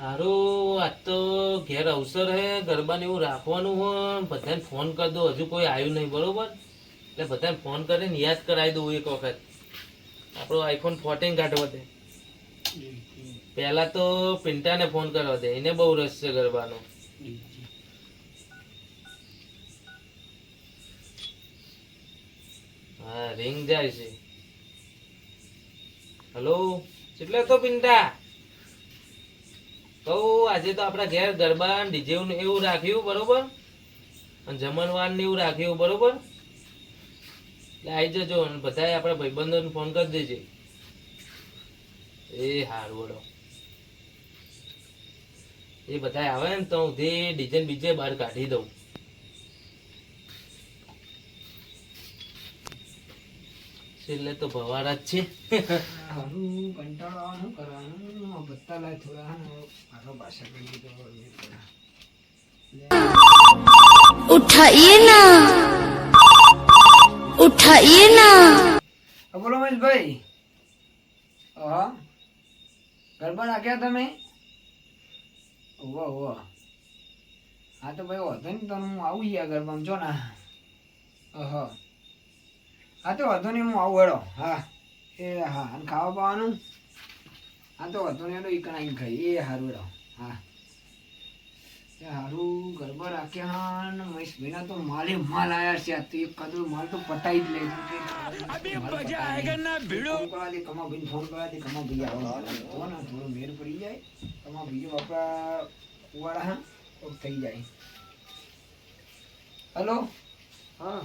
હારું, આજ તો ઘેર અવસર હે, ગરબાને એવું રાખવાનું હોય, બધાને ફોન કરી દો. હજુ કોઈ આવ્યું નહીં, બરોબર? એટલે બધાને ફોન કરીને યાદ કરાવી દઉં એક વખત. આપણો આઈફોન ફોર્ટીન કાઢવા દે. પહેલા તો પિન્ટાને ફોન કરવા દે. એને બહુ રસ છે ગરબાનો. હા રિંગ જાય છે. હલો એટલે તો પિન્ટા? કહું આજે તો આપણા ઘેર ગરબા ડીજે એવું રાખ્યું, બરોબર? અને જમણવાર ને એવું રાખ્યું, બરોબર? એટલે આવી જજો અને બધાએ આપણા ભાઈબંધોને ફોન કરી દેજે. એ હારું, વડો. એ બધા આવે ને તો હું ડીજે ને બીજે બહાર કાઢી દઉં. છેલ્લે તો ભવારા જ છે. હારું કંટાળો કરવાનું બધા લાય થોડા મારો ભાષા ઉઠાઈએ ના. ઉઠાઈએ ના. બોલો મહેશભાઈ. હા ગરબા રાખ્યા તમે? વાહ વાહ હા તો ભાઈ વધે ને તમે આવું ગયા ગરબામાં જો ના. હા. હા તો વધુ નહીં હું આવું હેડો. હા. એ હા અને ખાવા પાવાનું? હા તો વાંધો નહીં હેડો એ કણાઈ ખાઈ. એ સારું હેડો. હા. એ સારું ગરબા રાખ્યા હા ને મહેશભાઈના તો માલે માલ આવ્યા છે. આ તો એક કદું માલ તો પટાઈ જ લે કમા ભાઈ ફોન કરવા દે કમા ભાઈ આવો. તો ને થોડો મેર પડી જાય. કમા ભાઈ બાપા કુવાડા હા થઈ જાય. હલો? હા.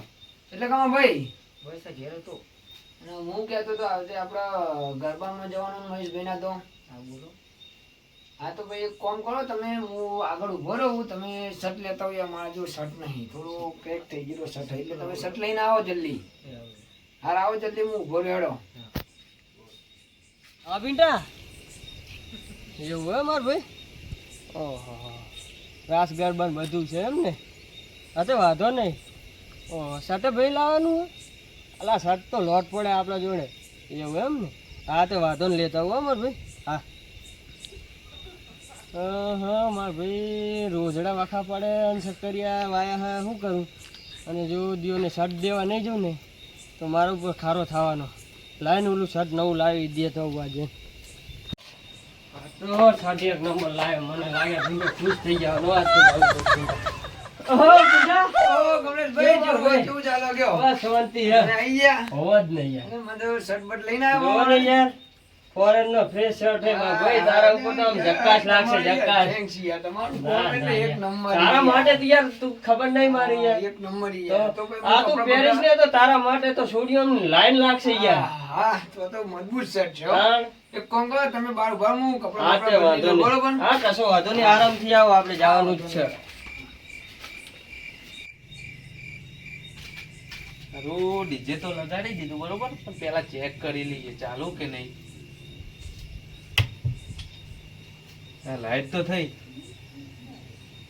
એટલે કમા ભાઈ બસ ઘેર હતો. અને હું કહેતો તો આજે આપણા ગરબામાં જવાનું મહેશભાઈના તો. હા બોલો. હા તો ભાઈ એક કોમ કરો તમે હું આગળ ઊભો રહું તમે શર્ટ લેતા હોય મારા જો શર્ટ નહીં થોડું ક્રેક થઈ ગયેલો શર્ટ એટલે તમે શર્ટ લઈને આવો જલ્દી. હાર આવો. જલ્દી હું ઊભો રહેડો હા. પિંટા. એવું હોય માર ભાઈ? ઓહો રાસ ગરબા બધું છે એમ ને? હા તો વાંધો નહીં. ઓહો શર્ટ ભાઈ લાવવાનું હે? અલા, શર્ટ તો લોટ પડે આપણા જોડે. એવું એમ ને? હા, તો વાંધો ને લેતા હો માર ભાઈ. હા. હા માર ભાઈ, રોજડા વાખા પડે અને શક્કરિયા વાયા હા, શું કરું? અને જો દિયોને શર્ટ દેવા નહીં જઉં ને, તો મારો ઉપર ખારો થવાનો. લાવીને ઓલું શર્ટ નવું લાવી દે તો આજે. તો એક નંબર લાવ્યો મને લાગે ખુશ થઈ ગયો. ફોરેન નો ફ્રેશ શર્ટ હે ભાઈ તારા ઉપર તો આમ જક્કાશ લાગશે જક્કાશ થેન્ક્સ યાર તમારું ના, ફોન એટલે ના, એક નંબર તારા માટે તો યાર તું ખબર નહીં મારી યાર. એક નંબર યાર. તો આ તું કપડાં ને તો તારા માટે તો સોડિયમ લાઈન લાગશે યાર. હા તો તો મજબૂત શર્ટ છે. એક તમે બાર ઊભા હું કપડાં બરોબર હા કશો વાંધો નહીં આરામથી આવો આપણે જવાનું જ છે. હારું ડીજે તો લગાડી દીધું બરોબર? પણ પેલા ચેક કરી લઈએ ચાલુ કે નહીં? હા લાઈટ તો થઈ.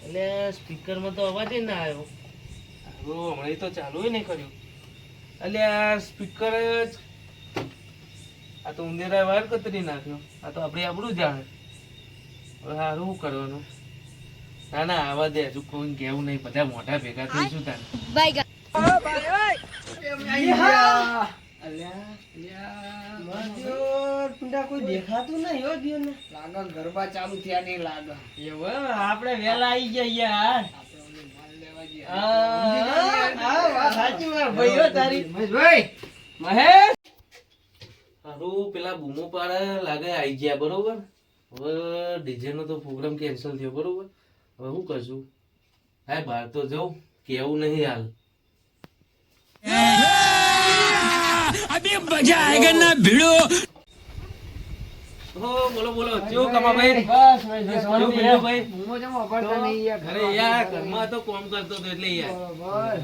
એટલે સ્પીકરમાં તો અવાજ ના આવ્યો. હારું હમણાં તો ચાલુ નહીં કર્યું. એટલે આ સ્પીકર જ આ તો ઉંદેરા વાર કતરી નાખ્યો. આ તો આપણે આપણું જાણે. હવે હારું શું કરવાનું? ના ના આવા દે હજુ કોઈ કહેવું નહીં. બધા મોઢા ભેગા થઈશું તાને બાય અલ્યા, અલ્યા. વેલા આઈ ગયા પેલા બૂમો પાડે લાગે આવી ગયા બરોબર ડીજે નો તો પ્રોગ્રામ કેન્સલ થયો બરોબર હવે શું હા, બહાર તો જાઉં કેવું નહીં હાલ હો બોલો બોલો કેવું કમા ભાઈ બસ મહેશભાઈ, કેવું શાંતિ બીજું હે? ભાઈ બૂમો જેમ વગાડતા નહીં યાર. અરે યાર ઘરમાં તો કોમ કરતો હતો એટલે યાર.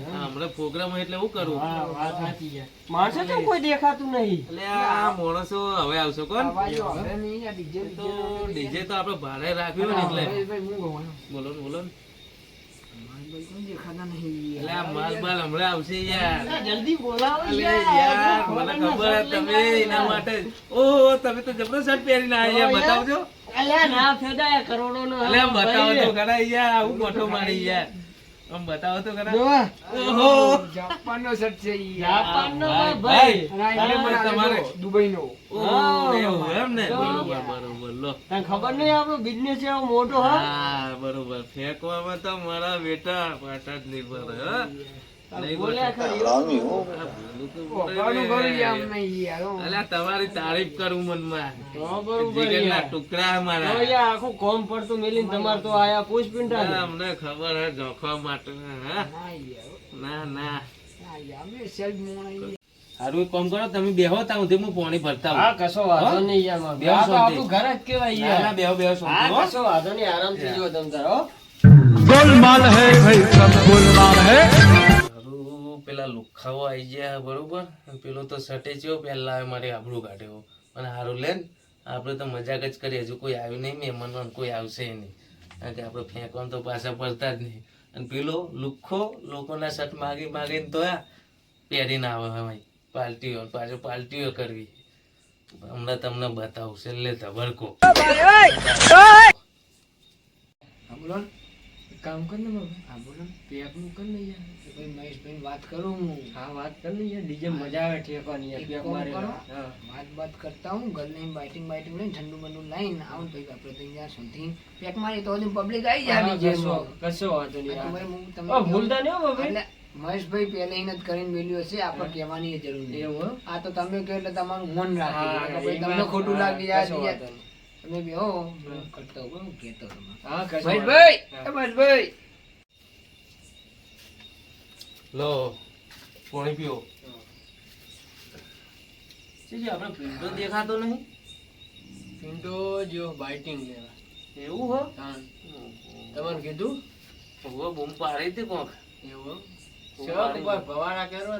હમણાં પ્રોગ્રામ એટલે શું કરું. હા, વાત સાચી છે. માણસો કોઈ દેખાતું નહીં? એટલે આ માણસો હવે આવશો કોણ? તો ડીજે. તો આપણે ભાડે રાખ્યું ને એટલે. બોલો બોલો ને. કરોડો નો બતાવજો ખરા યાર આવું મોટો મારી યાર. આમ બતાવો તો ખરા. ઓહો. જાપાન નો શર્ટ છે જાપાન નો ભાઈ, અને પણ તમારે. દુબઈ નો એવું એમ ને? બરોબર બરોબર લો. તને ખબર નહીં આપણો બિઝનેસ એવો મોટો હા? હા બરોબર. ફેંકવામાં તો મારા બેટા પાટા જ નિર્ભર નહીં યાર, હો. અલ્યા તમારી તારીફ કરું મનમાં. તો બરોબર જીગરના યાર. ટુકડા મારા આખું કોમ પડતું મેલીને તમારે તો આયા અમને ખબર હે જોખવા માટે ના ના. સારું એક કામ કરો તમે બેહો તા સુધી હું પાણી ભરતા હા કશો વાંધો નહીં યાર બેહો આ તો. આપણું ઘર જ કેવાય યાર. બેહો બેહો હા કશો વાંધો નહીં આરામથી જો. તમ તાર ગોલમાલ હારું, પેલા લુખાઓ આવી ગયા બરોબર? પેલો તો સટે છે પહેલા આવે મારે આબરૂ કાઢ્યો. અને સારું લે આપણે તો મજાક જ કરીએ હજુ કોઈ આવ્યું નહીં મહેમાન કોઈ આવશે નહીં. કારણ કે આપણે ફેંકવાનું તો પાછા પડતા જ નહીં. અને પેલો લુખ્ખો લોકોના શર્ટ માગી માગીને તોયા પહેરીને આવે હવે પાર્ટીઓ પાછો પાર્ટીઓ કરવી. હમણાં તમને બતાવું છેલ્લે તબરકો હા, બોલો ને. એક કામ કર ને બાબા. હા, બોલો. ને. પેકનું કર ને યાર તો ભાઈ મહેશભાઈને વાત કરું હું. હા વાત કર ને યાર ડીજે મજા આવે ઠેકવાની યાર પેક મારે હા. વાત વાત કરતા હું ઘર લઈને બાઇટિંગ બાઇટિંગ લઈને ઠંડુ બંડુ લઈને આવું ભાઈ આપણે તો યાર સુધી. પેક મારી તો પબ્લિક આવી જાય ડીજે DJ કશો વાંધો નહીં હું તમને ભૂલતા નહીં હો ભાઈ મહેશભાઈ પહેલે એને જ કરીને મેલ્યું હશે આપણે કહેવાની જરૂર નહીં? આ તો તમે કહો એટલે તમારું મન રાખે તમને ખોટું લાગી લાગે યાર. કશો યાર. વાંધો નહીં. તમે બે હો કરતો હું કહેતો હા કશો મહેશભાઈ વાંધો એ મહેશભાઈ લો પાણી પીઓ. શું આપણે પીંડો દેખાતો નહીં. પિન્ટો જો બાઇટિંગ લેવા. એવું હો? હા. તમારે કીધું? હવે બૂમ પાડી હતી કોક. એવું સારી. ઉપર ભવાડા કરવા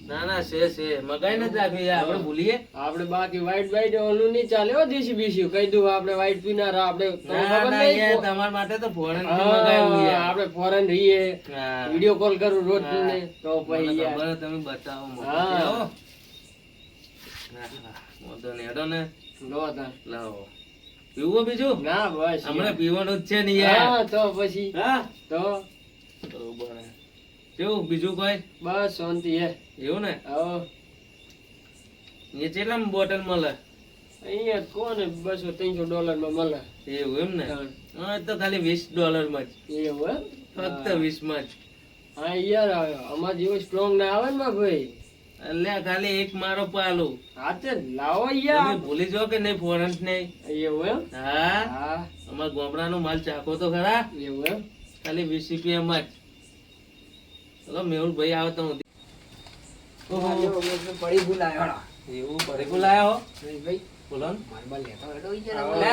ને ના છે છે. મગાઈ નથી રાખી આપણે ભૂલીએ. આપણે બાકી white white ઓલું નહીં ચાલે. હો દેશી બીસી કહી દઉં આપણે white પીનાર આપણે ખબર નહીં? તમારા માટે તો ફોરેન મગાવ્યું આપણે foreign રહીએ. વિડિયો કોલ કરું રોજ હા. તો પછી યાર. તમે બતાવો હા. લાવો. હા, હા. વાંધો નહીં. હેડો ને. લો તાર. લાવો. પીવું બીજું? ના બસ હમણાં પીવાનું જ છે ને યાર. હા તો પછી. હા? તો? બરોબર કેવું બીજું કોઈ? બસ શાંતિ હે. એવું ને? હવે એ કેટલામાં બોટલ મળે? અહીંયા કોને બસો ત્રણસો ડોલરમાં મળે. એવું એમ ને? હા. હા તો ખાલી વીસ ડોલરમાં જ. એવું એમ? ફક્ત વીસમાં જ. હા યાર અમાર જેવો સ્ટ્રોંગ ના આવે ને ભાઈ. એટલે ખાલી એક મારો પાલું. તે લાવો યાર. ભૂલી જાઓ કે નહીં ફોરન નહીં? એવું એમ? હા. હા. અમારા ગામડાનો માલ ચાખો તો ખરા. એવું એમ? ખાલી વીસ રૂપિયામાં જ. ચલો મેહુલ ભાઈ આવે તો હું હા, પડી એવું બોલો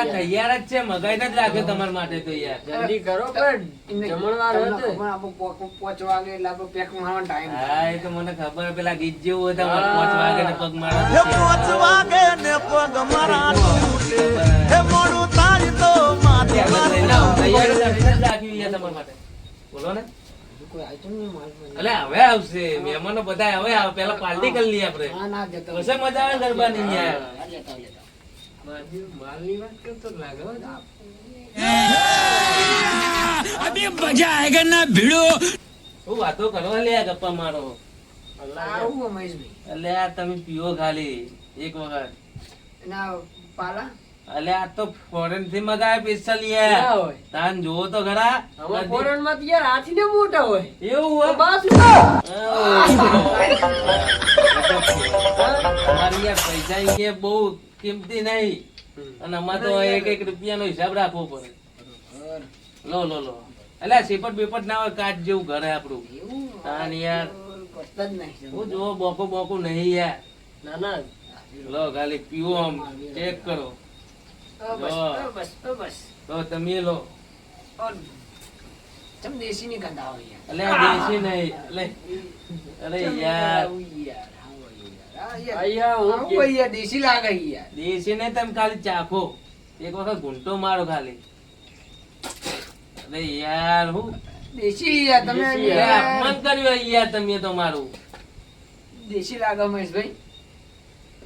તૈયાર જ છે જ રાખ્યો તમારા માટે તો યાર. જલ્દી કરો પણ જમણવાર પોચ વાગે એટલે પેક મારવાનો ટાઈમ હા એ તો મને ખબર પેલા ગીત જેવું હતા. પાંચ વાગે ને પગ મારા બોલો ને. કોઈ આવ્યું નહીં મારે અલે હવે આવશે. મહેમાનો બધા હવે આવે. પેલા પાર્ટી કરી લઈએ આપણે. ના ના જતો કશે મજા આવે ગરબાની યાર હા, વાત કરતો જ લાગે હું વાતો કરવા લે ગપ્પા મારો? આવું હો એટલે તમે પીઓ ખાલી એક વખત. એના પાલા? અલે આ તો ફોરેનથી મગાય પૈસા ના હોય. તાન જોવો તો ખરા. foreign માં તો યાર હાથીને મોટા હોય. એવું હોય? બસ. અમારી યાર પૈસા અહીંયા બહુ કિંમતી નહીં. અને અમાર તો એક એક રૂપિયાનો હિસાબ રાખવો પડે. લો લો લો. અલ્યા સેપટ બેપટ ના હોય કાચ જેવું ઘરે આપણું. તાન યાર. હું જોવો બોકો બોકો નહીં યાર. ના ના. લો ખાલી પીવો આમ. ચેક કરો. તો તમે લો. દેશી નહીં. અરે યાર. હું કે- લાગે યાર. નહીં તમે ખાલી ચાખો. એક વખત ઘૂંટો મારો ખાલી. અરે યાર હું દેશી યાર તમે અપમાન કર્યું યાર તમે તો મારું. દેશી લાગે મહેશભાઈ.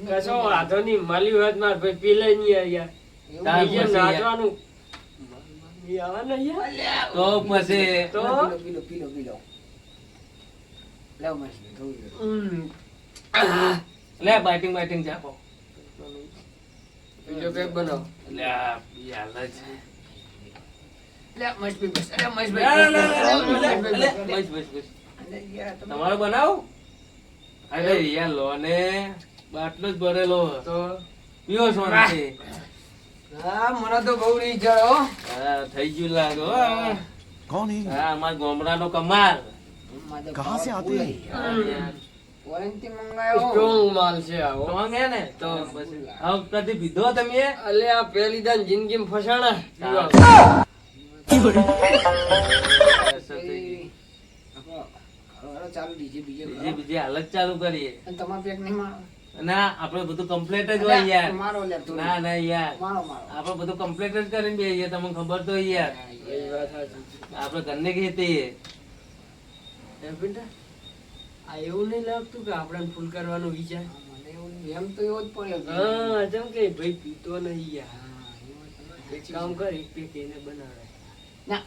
કશો વાંધો નહીં માલી વાત માર ભાઈ પી લઈ નહીં યાર. તો પછી પીલો, પીલો, પીલો, લે. બાઇટિંગ બાઇટિંગ જાપો. બીજો બનાવો. લે યાર લે, બસ. અરે, લે. બસ, તમારો બનાવ? અરે યાર લો ને બાટલો જ ભરેલો. તો? પીવો શાંતિ હા તમે? અલે પેલી દાન જિંદગીમાં ફસાણા. ચાલુ બીજે બીજે બીજે હાલત ચાલુ કરીએ. તમારે પેટ નહીં મારે ના આપણે બધું કમ્પ્લીટ જ હોય યાર. મારો ના ના યાર. મારો મારો. આપણે બધું કમ્પ્લીટ જ કરીને બેસીએ તમને ખબર તો હોય યાર. એ વાત આપણે ઘરની ખેતી એ. આ એવું નહીં લાગતું કે આપણે ફૂલ કરવાનો વિચાર? મને એમ તો એવો જ પડ્યો હા જેમ કે ભાઈ પીતો નહીં યાર. કામ કર એક પેક એને બનાવે. ના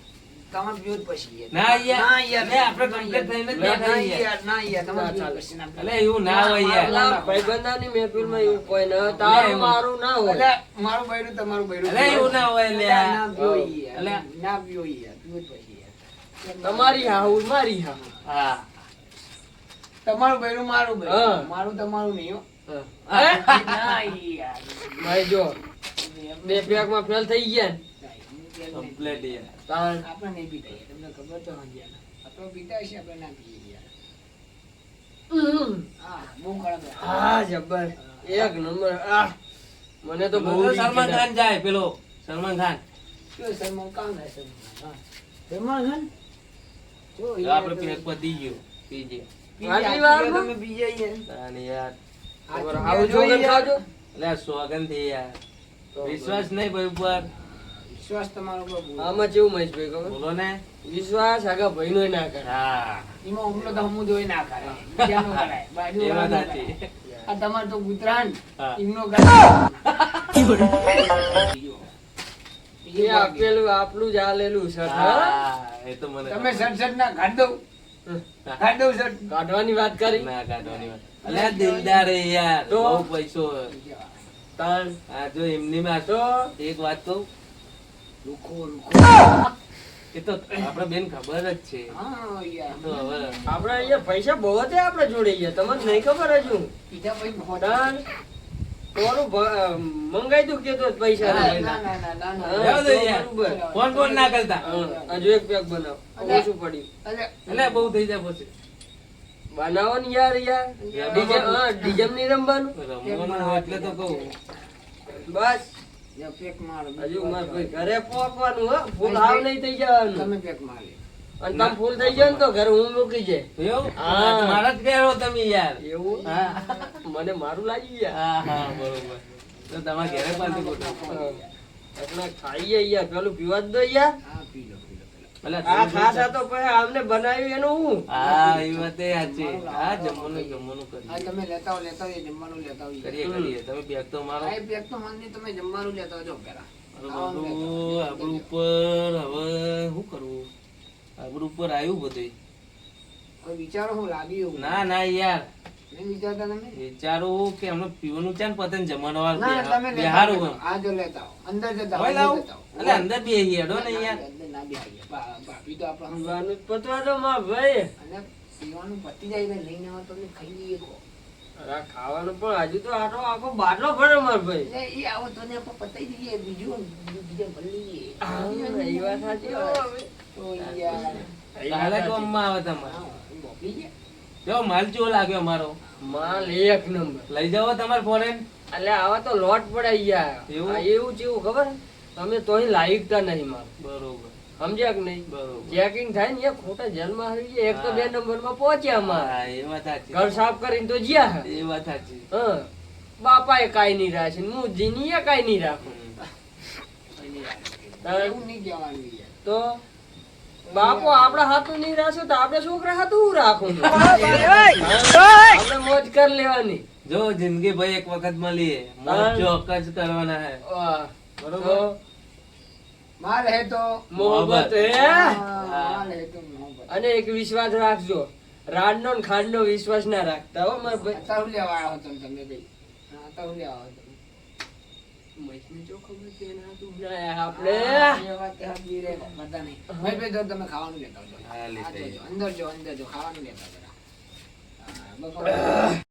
તમારે પીવો પછી ના યાર. ના યાર લે, આપણે complete થઈને ના, બેઠા ના છીએ. યાર, ના યાર, તમારે ના, પછી ના એટલે એવું ના હોય યાર. ભાઈબંધાની મહેફિલમાં એવું કોઈ ના તારું મારું ના હોય. એટલે મારું બૈરું તમારું બૈરું અલે એવું ના હોય લ્યા. ના પીવો યાર. ના પીવો યાર પીવો પછી તમારી હાહુ મારી હાહુ. હા. તમારું બૈરું મારું બૈરું. મારું તમારું નહીં હો. ના યાર. ભાઈ જો બે પેકમાં ફેલ થઈ ગયા ને. કમ્પ્લીટ યાર આપણે નહીં પીતા યાર તમને ખબર તો નથી આપણે પીતા હશે આપણે ના પીએ યાર. બહુ ખરાબ હા જબ્બર. એક નંબર. આ મને તો બહુ સલમાન ખાન જાય પેલો. સલમાન ખાન. કયો સલમાન કામ હે સલમાન. સલમાન ખાન? જો આપણે પેક પતી ગયું પીજે. પીજે, આટલી આ તમે પીજે યાર. યાર. આ તમારે પીજે હાહુ જો જોગન ખાજો. એટલે સોગનથી યાર. વિશ્વાસ નહીં ભાઈ ઉપર. વિશ્વાસ તમારો પર આમાં કેવું મહેશભાઈ ખબર? બોલો ને. વિશ્વાસ આગા ભાઈનો ના કરે. હા. એમાં હુમલો તો હમું જોઈ ના કરે બીજાનો કરાય. સાચી આ તમાર તો ગુજરાન. એમનો કરાય. એ આપેલું આપલું જ આલેલું સર એ તો મને તમે. સટ સટ ના કાઢ દઉં કાઢ દઉં સટ કાઢવાની વાત કરી? ના કાઢવાની વાત. અલ્યા દિલદાર યાર બહુ પૈસો તાણ આ જો એમની માં તો? એક વાત કહું રૂખો રૂખો. એ તો આપણે બેન ખબર જ છે. હા યાર. તો હવે આપણે અહીંયા પૈસા બહુ જ આપણે જોડે તમને નહીં ખબર હજુ? બીજા પછી મોઢા- તાણ મંગાઈ દઉં કે તો પૈસા ના નહીં. ના ના ના ના ના. હા, રહેવા દો તો યાર. બરોબર. ફોન ફોન ના કરતા. હજુ એક પેક બનાવો. ઓછું પડ્યું એટલે બહુ થઈ જાય પછી. બનાવો ને યાર. યાર હા ડીજમ નહીં રમવાનું? એટલે તો કહું. બસ. હજુ ઘરે પહોંચવાનું હો ફૂલ હાવ નહીં થઈ જવાનું. તમે પેક મારી અને તમે ફૂલ થઈ જાય ને તો ઘરે હું મૂકી જાય. એવું? હા. મારા જ કહેવો તમે યાર. એવું? હા. મને મારું લાગી ગયા. હા હા બરોબર. તો તમારા ઘરે પાલતું ગોઠવો. યાર પેલું પીવા જ દો યાર હા પી લો પી લો પેલા. અલા, આ ખાસા તો પછી આમને બનાવ્યું એનું હું? હા એ વાત સાચી. હા જમવાનું જમવાનું હા તમે લેતા આવો લેતા આવો જમવાનું લેતા આવો. કરીએ કરીએ. તમે બેગ તો મારો. હા એ તો મને તમે જમવાનું લેતા આવજો પેલા આપણું ઉપર હવે શું કરવું? આપણું ઉપર આવ્યું બધું કોઈ વિચારો હું લાગ્યું ના ના યાર. નહીં વિચારતા તમે? વિચારું કે હમણાં પીવાનું છે ને પતંગ જમવાનો વાર ના બિહારું આ જો લેતા અંદર જતા અંદર હેડો ને યાર. ખાવાનું પણ હજુ તો આટો આખો બાટલો ભરે માર ભાઈ એ આવો તો ને આપણે પતાઈ દઈએ બીજું બીજું ભરી લઈએ એ વાત સાચી. તો યાર તમારે મોકલી માલ ચો લાગ્યો અમારો માલ એક નંબર લઈ જાવ તમારે ફોરેન એટલે આવા તો લોટ પડાઈ ગયા એવું? એવું જેવું ખબર તમે તોય લાયકતા નહીં માલ બરોબર સમજ્યા કે નહીં? ચેકિંગ થાય ને એ ખોટા જેલમાં આવી ગયા એક તો બે પહોંચ્યા માં હા એ ઘર સાફ કરીને તો જ્યા. એ વાત સાચી. હા. બાપાએ કાંઈ નહીં રાખે હું જીની એ કાંઈ નહીં રાખું. તો બાપો આપડા હાથું નહીં રાખશો તો આપણે છોકરા હાથું રાખું? આપણે મોજ કરી લેવાની. જો જિંદગી ભાઈ એક વખત મળીએ. મોજ ચોક્કસ કરવાના હે. વાહ. બરોબર? માર હે તો મોહબ્બત હે. અને એક વિશ્વાસ રાખજો. રાડનો ને ખાંડનો વિશ્વાસ ના રાખતા હો મારા ભાઈ. અત્યારે લેવા આવ્યો હતો તમે ભાઈ. હા, લેવા આવ્યો હતો મહેશને જો ખબર બનાયા આપણે. એ વાત સાચી રે, બધા નહીં. ભાઈ, ભાઈ, જો તમે ખાવાનું લેતા આવજો. અંદર જો અંદર જો ખાવાનું લેતા આવજો.